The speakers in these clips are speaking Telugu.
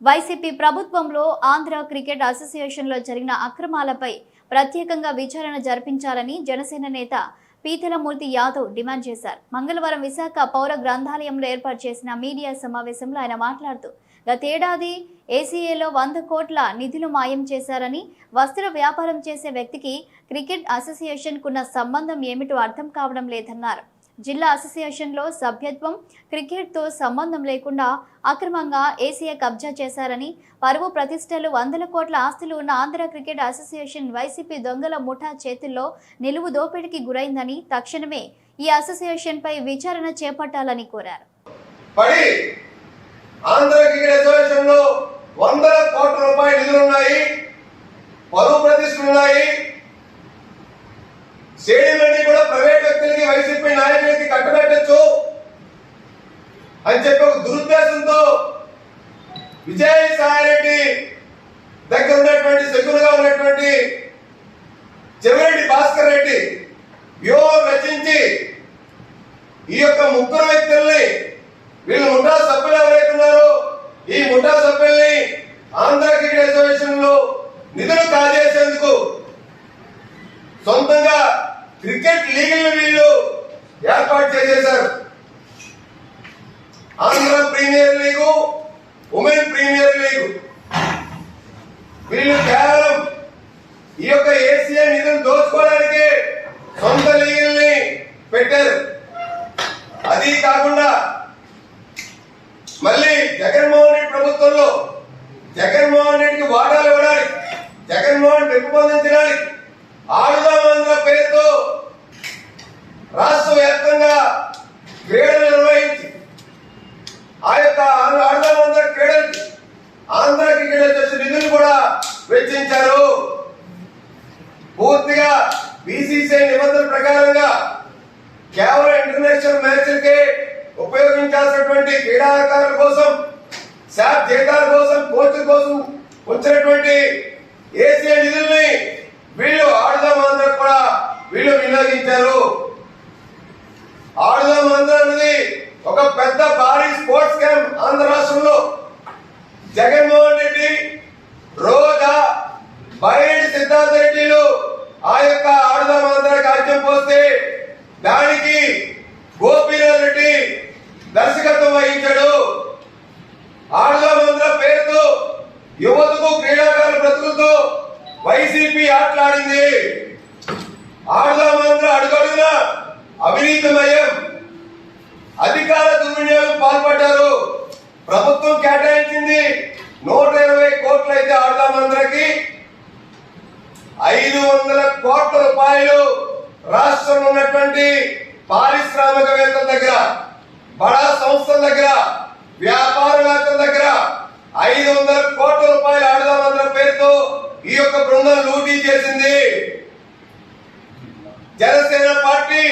వైసీపీ ప్రభుత్వంలో ఆంధ్ర క్రికెట్ అసోసియేషన్లో జరిగిన అక్రమాలపై ప్రత్యేకంగా విచారణ జరిపించాలని జనసేన నేత పీతలమూర్తి యాదవ్ డిమాండ్ చేశారు. మంగళవారం విశాఖ పౌర గ్రంథాలయంలో ఏర్పాటు చేసిన మీడియా సమావేశంలో ఆయన మాట్లాడుతూ గతేడాది ఏసీఏలో వంద కోట్ల నిధులు మాయం చేశారని వస్త్ర వ్యాపారం చేసే వ్యక్తికి క్రికెట్ అసోసియేషన్కున్న సంబంధం ఏమిటో అర్థం కావడం లేదన్నారు. జిల్లా అసోసియేషన్లో సభ్యత్వం క్రికెట్తో సంబంధం లేకుండా అక్రమంగా ఏసీఏ కబ్జా చేశారని పరువు ప్రతిష్టలు వందల కోట్ల ఆస్తులు ఉన్న ఆంధ్ర క్రికెట్ అసోసియేషన్ వైసీపీ దొంగల ముఠా చేతుల్లో నిలువు దోపిడీకి గురైందని తక్షణమే ఈ అసోసియేషన్పై విచారణ చేపట్టాలని కోరారు. ఆంధ్ర క్రికెట్ వందల కోట్ల రూపాయల పరువు స్టేడియంలన్నీ కూడా ప్రైవేట్ వైసీపీ నాయకులకి కట్టబెట్టచ్చు అని చెప్పి ఒక దురుద్దేశంతో విజయసాయి రెడ్డి దగ్గర ఉన్నటువంటి సెక్యులుగా ఉన్నటువంటి చెవిరెడ్డి భాస్కర్ రెడ్డి వ్యూహం రచించి ఈ యొక్క ముగ్గురు వ్యక్తుల్ని వీళ్ళు ముఠా సభ్యులు ఎవరైతే ఉన్నారో ఈ ముఠా సభ్యుల్ని ఆంధ్ర క్రికెట్ అసోసియేషన్లో నిధులు కాజేసేందుకు సొంతంగా క్రికెట్ లీగల్ వీళ్ళు ఏర్పాటు చేసేశారు Andhra premier league women premier league. వీళ్ళు కేవలం ఈ యొక్క ఏసీఐ నిధులు దోచుకోవడానికి సొంత లీగుల్ని పెట్టారు. అది కాకుండా మళ్ళీ జగన్మోహన్ రెడ్డి ప్రభుత్వంలో జగన్మోహన్ రెడ్డికి వాటాలు క్రీడలు నిర్వహించి ఆ యొక్క ఆడుదామంధ్ర క్రీడలకి ఆంధ్ర క్రికెట్ చేసే నిధులు కూడా వెచ్చించారు. పూర్తిగా బీసీసీఐ నిబంధనల ప్రకారంగా కేవలం ఇంటర్నేషనల్ మ్యాచ్లకే ఉపయోగించాల్సినటువంటి క్రీడాకారుల కోసం శాప్ జీతాల కోసం కోచ్ల కోసం వచ్చినటువంటి ఏసీఐ నిధుల్ని వీళ్ళు ఆడుదాం కూడా వీళ్ళు వినియోగించారు ఆడుదాం ఆంధ్ర అనేది ఒక పెద్ద భారీ స్పోర్ట్స్ క్యాంప్ ఆంధ్ర రాష్ట్రంలో జగన్మోహన్ రెడ్డి రోజా బైరెడ్డి సిద్ధార్థ రెడ్డిలు ఆ యొక్క ఆడుదాం ఆంధ్ర కార్యక్రమం పోస్తే దానికి గోపీనాథ్ రెడ్డి దర్శకత్వం వహించాడు. ఆడుదాం ఆంధ్ర పేరుతో యువతకు క్రీడాకారుల బ్రతుకులతో వైసీపీ ఆటలాడింది. ఆడుదాం ఆంధ్ర అడుగడుగున అవినీతిమయం అధికార దుర్వినియోగం పాల్పడ్డారు. ప్రభుత్వం కేటాయించింది. నూట ఇరవై కోట్లు అయితే ఆడదామందరికి ఐదు వందల కోట్ల రూపాయలు రాష్ట్రంలో ఉన్నటువంటి పారిశ్రామికవేత్తల దగ్గర బడా సంస్థల దగ్గర వ్యాపారవేత్తల దగ్గర ఐదు వందల కోట్ల రూపాయలు ఆడదామందర పేరుతో ఈ యొక్క బృందం లూటీ చేసింది. జనసేన పార్టీ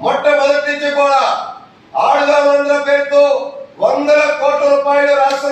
మొట్టమొదటి నుంచి కూడా ಆಡಿದ ಒಂದರ ಬೇಕು ಒಂದರ ಕೋಟಿ ರೂಪಾಯಿ ರಾಷ್ಟ್ರ